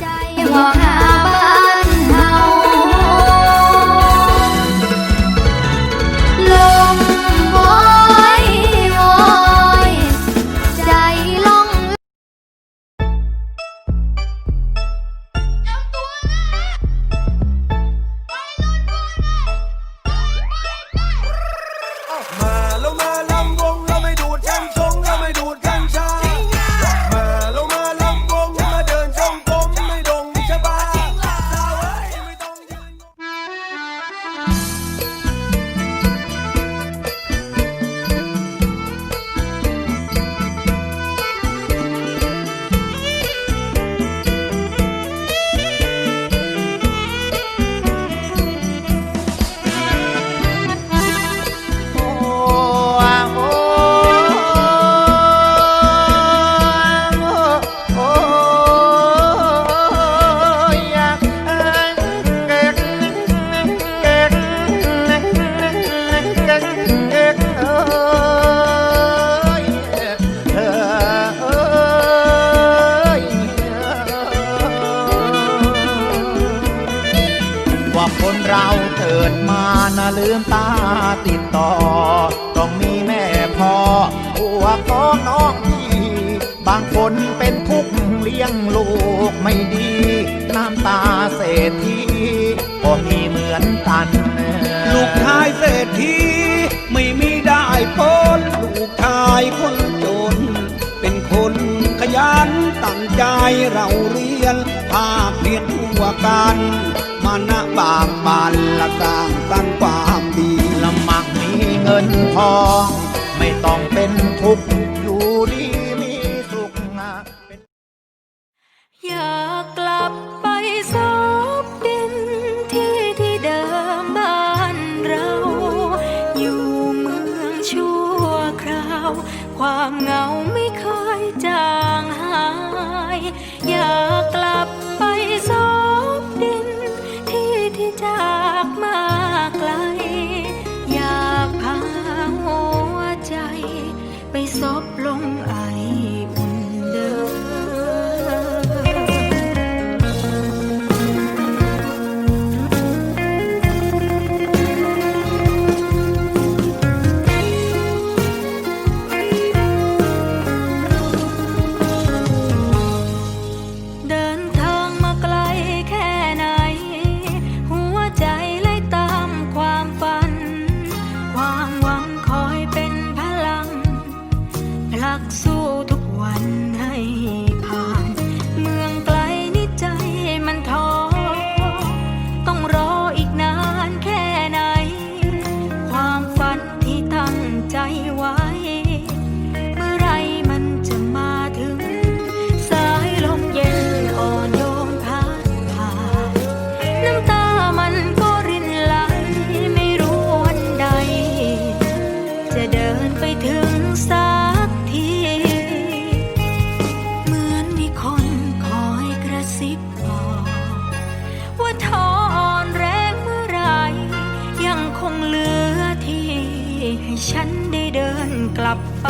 加油，好。 ว่าคนเราเกิดมานะลืมตาติดต่อ ต้องมีแม่พ่อผัวขอน้องพี่บางคนเป็นทุกข์เลี้ยงลูกไม่ดี น้ำตาเศรษฐีก็มีเหมือนกัน ลูกชายเศรษฐีไม่มีได้ผลลูกชายคนจน เป็นคนขยันตั้งใจเราเรีย เพียรหัวกันมานะบางบันละสร้างสรรค์ความดีลำมักมีเงินทอง ไม่ต้องเป็นทุกข์อยู่ดีมีสุขนะอยากกลับไปซบดินที่ที่เดิมบ้านเรา อยู่เมืองชั่วคราว ความเหงาไม่เคยจางหายอยาก ไป จะเดินไปถึงสักที เหมือนมีคนคอยกระซิบบอก ว่าท้ออนแรงเมื่อไร ยังคงเหลือที่ ให้ฉันได้เดินกลับไป